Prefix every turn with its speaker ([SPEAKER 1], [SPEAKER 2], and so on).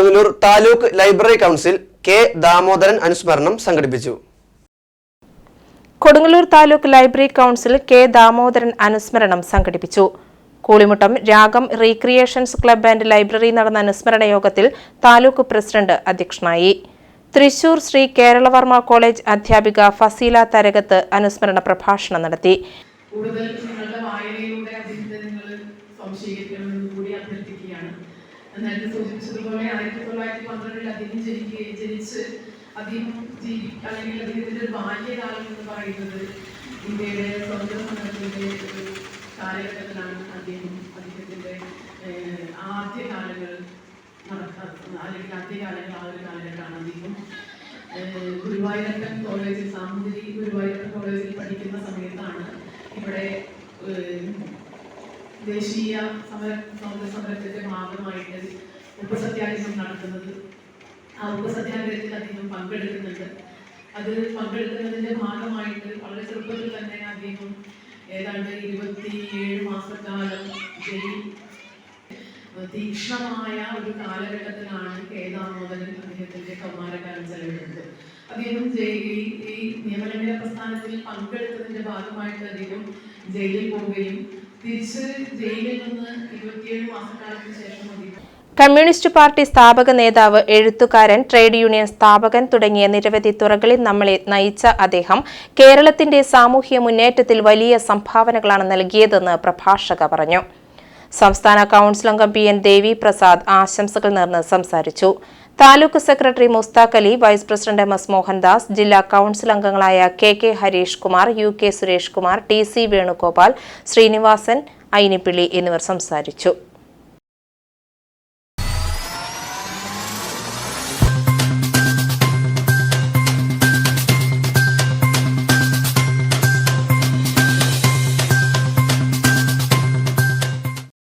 [SPEAKER 1] Kodungallur taluk library council K Damodaran അനുസ്മരണം സംഘടിപ്പിച്ചു.
[SPEAKER 2] Kodungallur taluk library council K Damodaran അനുസ്മരണം സംഘടിപ്പിച്ചു. കൂളിമുട്ടം രാഗം റീക്രിയേഷൻസ് ക്ലബ് ആൻഡ് ലൈബ്രറി നടന്ന അനുസ്മരണ യോഗത്തിൽ താലൂക്ക് പ്രസിഡന്റ് അധ്യക്ഷനായി. തൃശൂർ ശ്രീ കേരളവർമ്മ കോളേജ് അധ്യാപിക ഫസീല തരകത്ത് അനുസ്മരണ പ്രഭാഷണം നടത്തി.
[SPEAKER 3] കൂടുതൽ നിങ്ങളുടെ വായനയിലൂടെ അതിന്റെ നിങ്ങൾ സംശയിക്കണമെന്ന് കൂടി അഭ്യർത്ഥിക്കുകയാണ്. നേരത്തെ സൂചിപ്പിച്ചതുപോലെ ആയിരത്തി തൊള്ളായിരത്തി പന്ത്രണ്ടിൽ അദ്ദേഹം ജനിക്കുകയും ജനിച്ച് അദ്ദേഹം ജീവി അല്ലെങ്കിൽ അദ്ദേഹത്തിന്റെ ഒരു ബാല്യകാലം എന്ന് പറയുന്നത് ഇന്ത്യയുടെ സ്വതന്ത്ര സമരത്തിന്റെ ഒരു കാലഘട്ടത്തിലാണ് അദ്ദേഹം അദ്ദേഹത്തിന്റെ ആദ്യ ആദ്യകാലങ്ങൾ നടത്തുന്നത് അല്ലെങ്കിൽ ആദ്യകാലങ്ങൾ ആ ഒരു കാലഘട്ടമാണ് അദ്ദേഹം ഗുരുവായൂരപ്പൻ കോളേജിൽ സാമൂതിരി ഗുരുവായൂരപ്പൻ കോളേജിൽ പഠിക്കുന്ന സമയത്താണ് ഇവിടെ ദേശീയ സമര സമരത്തിന്റെ ഭാഗമായിട്ട് ഉപസത്യാഗ്രഹം നടത്തുന്നത്. ആ ഉപസത്യാഗ്രഹത്തിൽ അദ്ദേഹം പങ്കെടുക്കുന്നുണ്ട്. അത് പങ്കെടുക്കുന്നതിന്റെ ഭാഗമായിട്ട് വളരെ ചെറുപ്പത്തിൽ തന്നെ അദ്ദേഹം ഏതാണ്ട് ഇരുപത്തിയേഴ് മാസക്കാലം ജയിൽ തീക്ഷ്ണമായ ഒരു കാലഘട്ടത്തിലാണ് കെ ദാമോദരൻ അദ്ദേഹത്തിന്റെ കൗമാരകാലം ചെലവിടുന്നത്. അദ്ദേഹം ജയിലിൽ ഈ നിയമലംഘന പ്രസ്ഥാനത്തിൽ പങ്കെടുത്തതിന്റെ ഭാഗമായിട്ട് അദ്ദേഹം ജയിലിൽ പോവുകയും
[SPEAKER 2] കമ്മ്യൂണിസ്റ്റ് പാർട്ടി സ്ഥാപക നേതാവ് എഴുത്തുകാരൻ ട്രേഡ് യൂണിയൻ സ്ഥാപകൻ തുടങ്ങിയ നിരവധി തുറകളിൽ നമ്മളെ നയിച്ച അദ്ദേഹം കേരളത്തിന്റെ സാമൂഹ്യ മുന്നേറ്റത്തിൽ വലിയ സംഭാവനകളാണ് നൽകിയതെന്ന് പ്രഭാഷക പറഞ്ഞു. സംസ്ഥാന കൗൺസിൽ അംഗം പി. എൻ. ദേവി പ്രസാദ് ആശംസകൾ നേർന്ന് സംസാരിച്ചു. Taluk secretary Mushtaq Ali vice president M S Mohandas ജില്ലാ കൌൺസിൽ അംഗങ്ങളായ K K Harish Kumar U K Suresh Kumar T C Venugopal Srinivasan Ainippilly എന്നിവർ സംസാരിച്ചു.